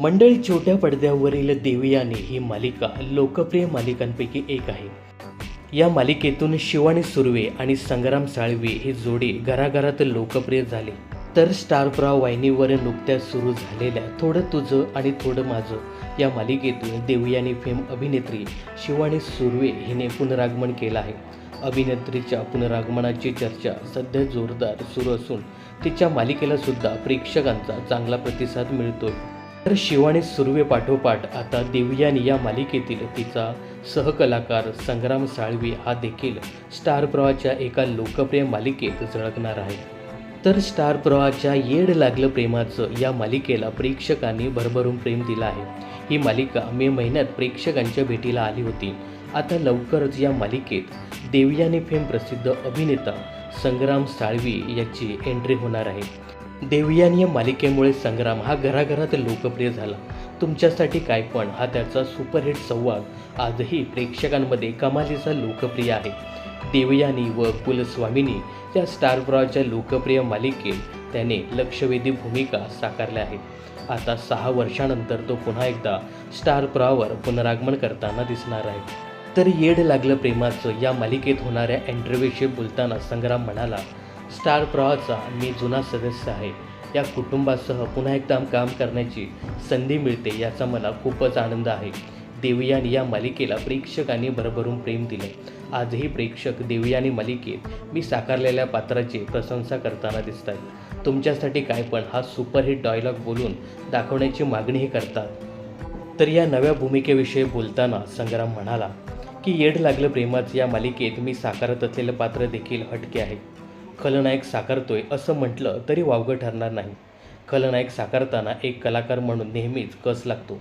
मंडळी छोट्या पडद्यावरील देवयानी ही मालिका लोकप्रिय मालिकांपैकी एक आहे. या मालिकेतून शिवानी सुर्वे आणि संग्राम साळवे ही जोडी घराघरात लोकप्रिय झाली. तर स्टार वाहिनीवर नुकत्याच सुरू झालेल्या थोडं तुझं आणि थोडं माझं या मालिकेतून देवयानी फेम अभिनेत्री शिवानी सुर्वे हिने पुनरागमन केलं आहे. अभिनेत्रीच्या पुनरागमनाची चर्चा सध्या जोरदार सुरू असून तिच्या मालिकेला सुद्धा प्रेक्षकांचा चांगला प्रतिसाद मिळतोय. तर शिवानी सुर्वे पाठोपाठ आता देवयानी या मालिकेतील तिचा सहकलाकार संग्राम साळवी हा देखील स्टार प्रवाहाच्या एका लोकप्रिय मालिकेत झळकणार आहे. तर स्टार प्रवाहाच्या येड लागलं प्रेमाचं या मालिकेला प्रेक्षकांनी भरभरून प्रेम दिलं आहे. ही मालिका मे महिन्यात प्रेक्षकांच्या भेटीला आली होती. आता लवकरच या मालिकेत देवयानी फेम प्रसिद्ध अभिनेता संग्राम साळवी याची एंट्री होणार आहे. देवयानीय या मालिकेमुळे संग्राम हा घराघरात लोकप्रिय झाला. तुमच्यासाठी काय पण हा त्याचा सुपरहिट संवाद आजही प्रेक्षकांमध्ये कमालीचा लोकप्रिय आहे. देवयानी व कुलस्वामिनी या स्टारप्रॉच्या लोकप्रिय मालिकेत त्याने लक्षवेधी भूमिका साकारल्या आहेत. आता सहा वर्षानंतर तो पुन्हा एकदा स्टार पुनरागमन करताना दिसणार आहे. तर येड लागलं प्रेमाचं या मालिकेत होणाऱ्या इंटरव्ह्यूशी बोलताना संग्राम म्हणाला स्टार प्रवाहाचा मी जुना सदस्य आहे. या कुटुंबासह पुन्हा एकदा काम करण्याची संधी मिळते याचा मला खूपच आनंद आहे. देवयानी या मालिकेला प्रेक्षकांनी भरभरून प्रेम दिले. आजही प्रेक्षक देवयानी मालिकेत मी साकारलेल्या पात्राची प्रशंसा करताना दिसत आहेत तुमच्यासाठी काय पण हा सुपरहिट डायलॉग बोलून दाखवण्याची मागणीही करतात. तर या नव्या भूमिकेविषयी बोलताना संग्राम म्हणाला की येड लागलं प्रेमाच या मालिकेत मी साकारत असलेलं पात्र देखील हटके आहे. खलनायक साकारतोय असं म्हटलं तरी वावगं ठरणार नाही. खलनायक साकारताना एक कलाकार म्हणून नेहमीच कस लागतो?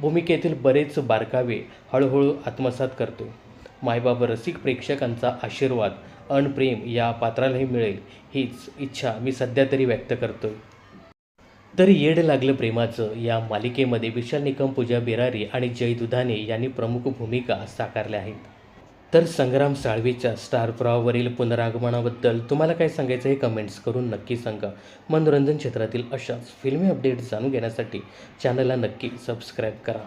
भूमिकेतील बरेच बारकावे हळूहळू आत्मसात करतो. मायबाब रसिक प्रेक्षकांचा आशीर्वाद अणप्रेम या पात्रालाही मिळेल हीच इच्छा मी सध्या तरी व्यक्त करतोय. तर येड लागलं प्रेमाचं या मालिकेमध्ये विशाल निकम पूजा बिरारी आणि जय दुधाने यांनी प्रमुख भूमिका साकारल्या आहेत. तर संग्राम साळवीच्या स्टार प्रवावरील पुनरागमनाबद्दल तुम्हाला काय सांगायचं हे कमेंट्स करून नक्की सांगा. मनोरंजन क्षेत्रातील अशाच फिल्मी अपडेट्स जाणून घेण्यासाठी चॅनलला नक्की सबस्क्राईब करा.